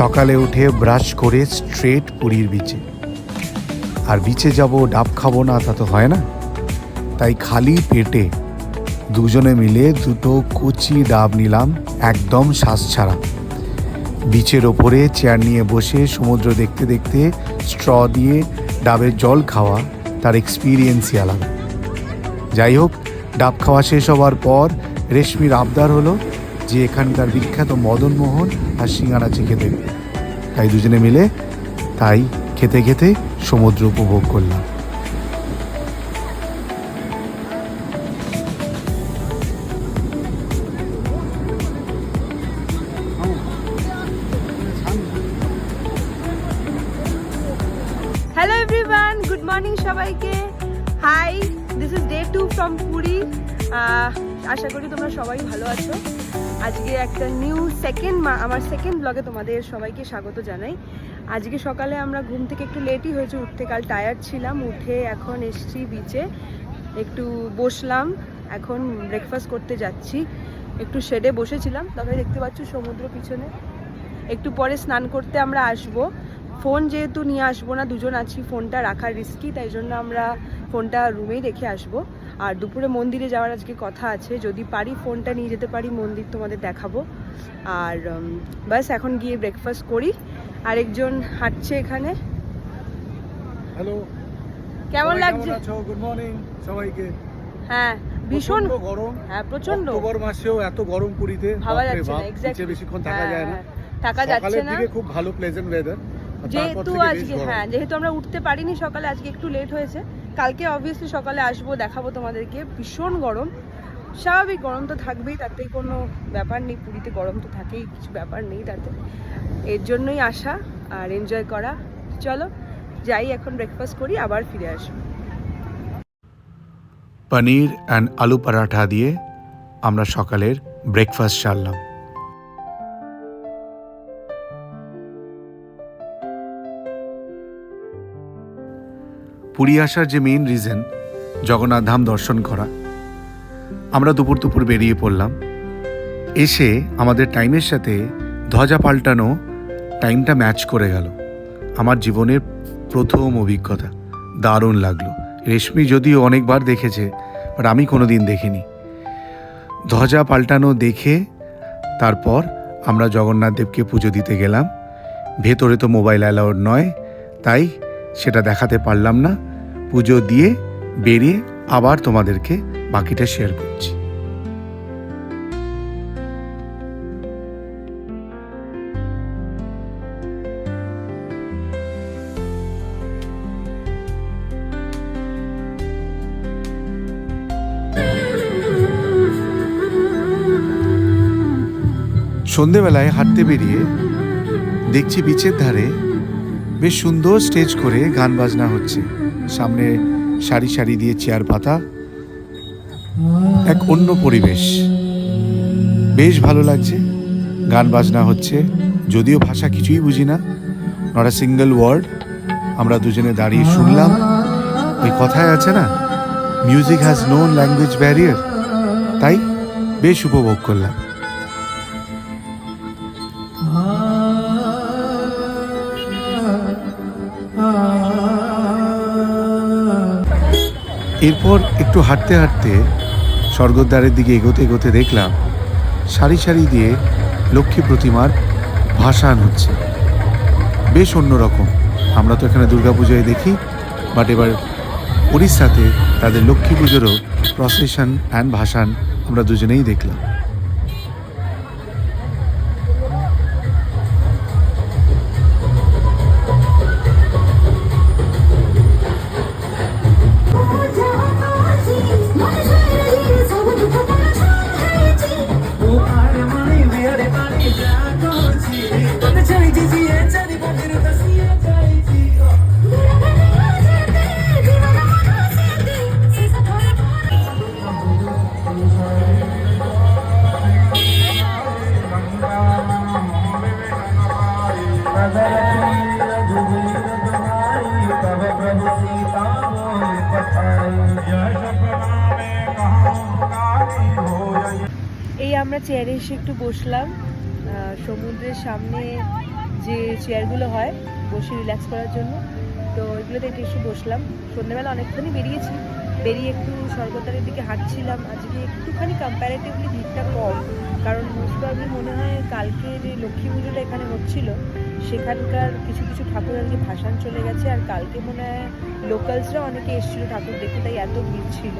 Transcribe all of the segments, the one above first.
সকালে উঠে ব্রাশ করে স্ট্রেট পুরীর বিচে আর বিচে যাব, ডাব খাব না, তা তো হয় না। তাই খালি পেটে দুজনে মিলে দুটো কুচি ডাব নিলাম, একদম শ্বাস ছাড়া। বিচের ওপরে চেয়ার নিয়ে বসে সমুদ্র দেখতে দেখতে স্ট্র দিয়ে ডাবের জল খাওয়া তার এক্সপিরিয়েন্সই আলাদা। যাই হোক, ডাব খাওয়া শেষ হওয়ার পর রেশমির আবদার হলো যে এখানকার বিখ্যাত মদন মোহন আর সিঙ্গারা দেবে। তাই দুজনে মিলে তাই খেতে খেতে সমুদ্র উপভোগ করলাম। হ্যালো এভরিওয়ান গুড মর্নিং সবাইকে। Hi this is day two from Puri আশা করি তোমরা সবাই ভালো আছো। আজকে একটা নিউ সেকেন্ড আমার সেকেন্ড ব্লগে তোমাদের সবাইকে স্বাগত জানাই। আজকে সকালে আমরা ঘুম থেকে একটু লেটই হয়েছে, উঠতে কাল টায়ার্ড ছিলাম, উঠে এখন এসছি বিচে একটু বসলাম, এখন ব্রেকফাস্ট করতে যাচ্ছি। একটু শেডে বসেছিলাম, তবে দেখতে পাচ্ছ সমুদ্র পিছনে। একটু পরে স্নান করতে আমরা আসব। ফোন যেহেতু নিয়ে আসব না, দুজন আছি, ফোনটা রাখার রিস্কি তাই জন্য আমরা ফোনটা রুমেই রেখে আসব। আর দুপুরে মন্দিরে যাওয়ার আজকে কথা আছে। যদি পারি ফোনটা নিয়ে যেতে পারি মন্দির তোমাদের দেখাবো। আর ব্যাস এখন গিয়ে ব্রেকফাস্ট করি। আরেকজন হাঁটছে এখানে। হ্যালো কেমন লাগছে? গুড মর্নিং সবাইকে। হ্যাঁ ভীষণ। গরম। হ্যাঁ প্রচণ্ড অক্টোবর মাসেও এত গরম পুরীতে। ভাবা যাচ্ছে না এক্স্যাক্টলি বেশিক্ষণ থাকা যায় না। থাকা যাচ্ছে না। খুব ভালো প্লেজেন্ট ওয়েদার যেহেতু আজকে হ্যাঁ যেহেতু আমরা উঠতে পারিনি সকালে আজকে একটু লেট হয়েছে। কালকে অবভিয়াসলি সকালে আসব, দেখাবো তোমাদেরকে। ভীষণ গরম। স্বাভাবিক গরম তো থাকবেই, তাতেই কোনো ব্যাপার নেই। পুরীতে গরম তো থাকেই, কিছু ব্যাপার নেই তাতে। এর জন্যই আসা আর এনজয় করা। চলো, যাই, এখন ব্রেকফাস্ট করি, আবার ফিরে আসব। পনির অ্যান্ড আলু পরাঠা দিয়ে আমরা সকালের ব্রেকফাস্ট সারলাম। পুরী আসার যে মেইন রিজন জগন্নাথ ধাম দর্শন করা। আমরা দুপুর দুপুর বেরিয়ে পড়লাম। এসে আমাদের টাইমের সাথে ধ্বজা পাল্টানো টাইমটা ম্যাচ করে গেল। আমার জীবনের প্রথম অভিজ্ঞতা। দারুণ লাগল। রেশমি যদিও অনেকবার দেখেছে বাট আমি কোনো দিন দেখিনি। ধ্বজা পাল্টানো দেখে তারপর আমরা জগন্নাথ দেবকে পুজো দিতে গেলাম। ভেতরে তো মোবাইল অ্যালাউড নয়, তাই সেটা দেখাতে পারলাম না। পুজো দিয়ে বেরিয়ে আবার তোমাদেরকে বাকিটা শেয়ার করছি। সন্ধেবেলায় হাঁটতে বেরিয়ে দেখছি বিচের ধারে বেশ সুন্দর স্টেজ করে গান বাজনা হচ্ছে। সামনে সারি সারি দিয়ে চেয়ার পাতা, এক অন্য পরিবেশ। বেশ ভালো লাগছে, গান বাজনা হচ্ছে, যদিও ভাষা কিছুই বুঝি না। নট আ সিঙ্গেল ওয়ার্ড আমরা দুজনে দাঁড়িয়ে শুনলাম। ওই কথায় আছে না music has no language barrier তাই বেশ উপভোগ করলাম। এরপর একটু হাঁটতে হাঁটতে স্বর্গদ্বারের দিকে এগোতে এগোতে দেখলাম, সারি সারি দিয়ে লক্ষ্মী প্রতিমার ভাসান হচ্ছে। বেশ অন্যরকম। আমরা তো এখানে দুর্গাপুজোয় দেখি বাট এবার উড়িষ্যাতে তাদের লক্ষ্মী পুজোরও প্রসেশন অ্যান্ড ভাসান আমরা দুজনেই দেখলাম। আমরা চেয়ারে এসে একটু বসলাম। সমুদ্রের সামনে যে চেয়ারগুলো হয়, বসে রিল্যাক্স করার জন্য। তো এগুলোতে একটু এসে বসলাম। সন্ধ্যেবেলা অনেকক্ষণই বেরিয়েছি। বেরিয়ে একটু স্বর্গদ্বারের দিকে হাঁটছিলাম। আজকে একটুখানি কম্প্যারেটিভলি ভিড়টা কম। কারণ মোস্ট প্রবলি মনে হয় কালকে যে লক্ষ্মী পুজোটা এখানে হচ্ছিল, সেখানকার কিছু কিছু ঠাকুর আজকে ভাসান চলে গেছে। আর কালকে মনে হয় লোকালসরা অনেকে এসেছিল ঠাকুর দেখতে, তাই এত ভিড় ছিল।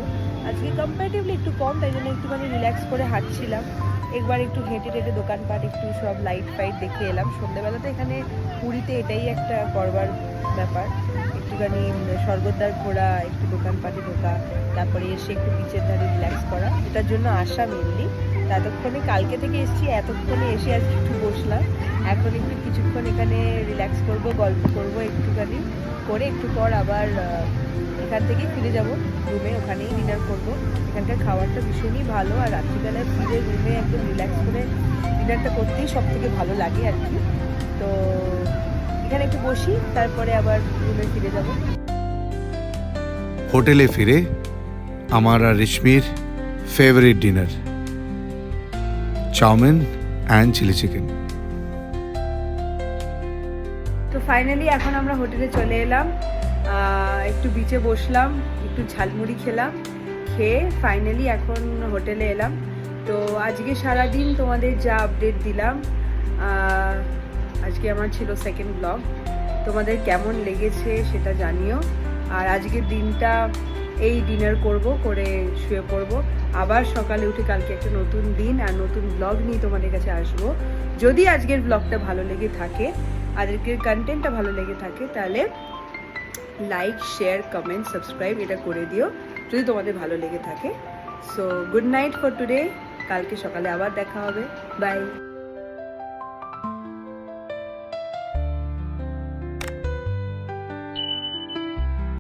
আজকে কম্পারেটিভলি একটু কম, তাই জন্য একটুখানি রিল্যাক্স করে হাঁটছিলাম। একবার একটু হেঁটে টেটে দোকানপাট, একটু সব লাইট ফাইট দেখে এলাম। সন্ধ্যেবেলাতে এখানে পুরীতে এটাই একটা করবার ব্যাপার। একটুখানি স্বর্গদ্বার ঘোরা, একটু দোকানপাটে ঢোকা, তারপরে এসে একটু বিচের ধারে রিল্যাক্স করা। এটার জন্য আসা মেনলি ততক্ষণে কালকে থেকে এসেছি, এতক্ষণে এসে আজকে একটু বসলাম। এখন একটু কিছুক্ষণ এখানে রিল্যাক্স করব, গল্প করব একটুখানি। করে একটু পর আবার এখান থেকেই ফিরে যাব। রুমে ওখানেই ডিনার করব। এখানকার খাবারটা ভীষণই ভালো আর রাত্রিবেলায় ফিরে রুমে একদম রিল্যাক্স করে ডিনারটা করতেই সব থেকে ভালো লাগে আর কি। তো এখানে একটু বসি, তারপরে আবার রুমে ফিরে যাব। হোটেলে ফিরে আমার আর রেশমির favourite dinner chowmein and chilli chicken. তো ফাইনালি এখন আমরা হোটেলে চলে এলাম। একটু বিচে বসলাম, একটু ঝালমুড়ি খেলাম, খেয়ে ফাইনালি এখন হোটেলে এলাম। তো আজকে সারাদিন তোমাদের যা আপডেট দিলাম আজকে আমার ছিল সেকেন্ড ব্লগ তোমাদের কেমন লেগেছে সেটা জানিও। আর আজকের দিনটা এই ডিনার করব, করে শুয়ে পড়ব। আবার সকালে উঠে কালকে একটা নতুন দিন আর নতুন ব্লগ নিয়ে তোমাদের কাছে আসব। যদি আজকের ব্লগটা ভালো লেগে থাকে, আজকের কন্টেন্টটা ভালো লেগে থাকে, তাহলে লাইক শেয়ার কমেন্ট সাবস্ক্রাইব এটা করে দিও, যদি তোমাদের ভালো লেগে থাকে। So good night for today কালকে সকালে আবার দেখা হবে। বাই